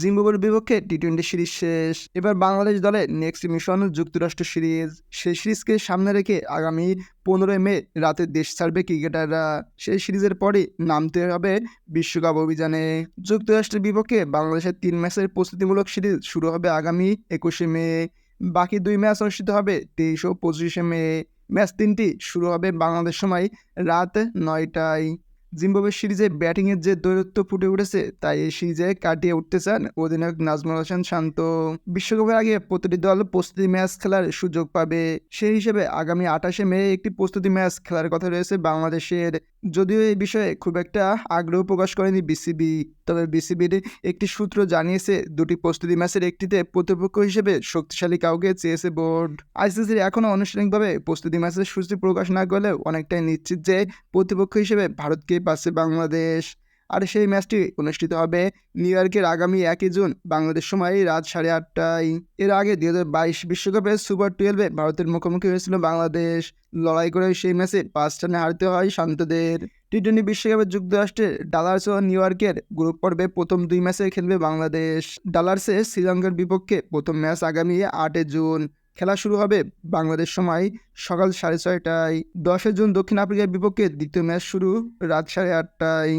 জিম্বাবুয়ের বিপক্ষে T twenty series শেষ। এবার বাংলাদেশ দলের নেক্সট মিশন যুক্তরাষ্ট্র সিরিজ। সেই সিরিজকে সামনে রেখে আগামী পনেরোই মে রাতে দেশ ছাড়বে ক্রিকেটাররা। সেই সিরিজের পরই নামতে হবে বিশ্বকাপ অভিযানে। যুক্তরাষ্ট্রের বিপক্ষে বাংলাদেশের তিন ম্যাচের প্রস্তুতিমূলক সিরিজ শুরু হবে আগামী একুশে মে। বাকি দুই ম্যাচ অনুষ্ঠিত হবে তেইশ ও পঁচিশে মে। ম্যাচ তিনটি শুরু হবে বাংলাদেশ সময় রাত নয়টায়। জিম্বাবুয়ে সিরিজে ব্যাটিংয়ের যে দৈরত্ব ফুটে উঠেছে, তাই এই সিরিজে কাটিয়ে উঠতে চান অধিনায়ক নাজমুল হাসান শান্ত। বিশ্বকাপের আগে প্রতিটি দল প্রস্তুতি ম্যাচ খেলার সুযোগ পাবে। সেই হিসেবে আগামী আঠাশে মে একটি প্রস্তুতি ম্যাচ খেলার কথা রয়েছে বাংলাদেশের। যদিও এই বিষয়ে খুব একটা আগ্রহ প্রকাশ করেনি বিসিবি। তবে বিসিবির একটি সূত্র জানিয়েছে, দুটি প্রস্তুতি ম্যাচের একটিতে প্রতিপক্ষ হিসেবে শক্তিশালী কাউকে চেয়েছে বোর্ড। আইসিসির এখনও আনুষ্ঠানিকভাবে প্রস্তুতি ম্যাচের সূচি প্রকাশ না করলেও অনেকটাই নিশ্চিত যে প্রতিপক্ষ হিসেবে ভারতকে পাচ্ছে বাংলাদেশ। আর সেই ম্যাচটি অনুষ্ঠিত হবে নিউ ইয়র্কের আগামী একই জুন, বাংলাদেশ সময় রাত সাড়ে আটটায়। এর আগে দুই হাজার বাইশ বিশ্বকাপের সুপার টুয়েলভে ভারতের মুখোমুখি হয়েছিল বাংলাদেশ। লড়াই করে সেই ম্যাচে পাঁচ রানে হারতে হয় শান্তদের। টি টোয়েন্টি বিশ্বকাপে যুক্তরাষ্ট্রের ডালার্স ও নিউ ইয়র্কের গ্রুপ পর্বে প্রথম দুই ম্যাচে খেলবে বাংলাদেশ। ডালার্সে শ্রীলঙ্কার বিপক্ষে প্রথম ম্যাচ আগামী আটে জুন। খেলা শুরু হবে বাংলাদেশ সময় সকাল সাড়ে ছয়টায়। দশই জুন দক্ষিণ আফ্রিকার বিপক্ষে দ্বিতীয় ম্যাচ শুরু রাত সাড়ে আটটায়।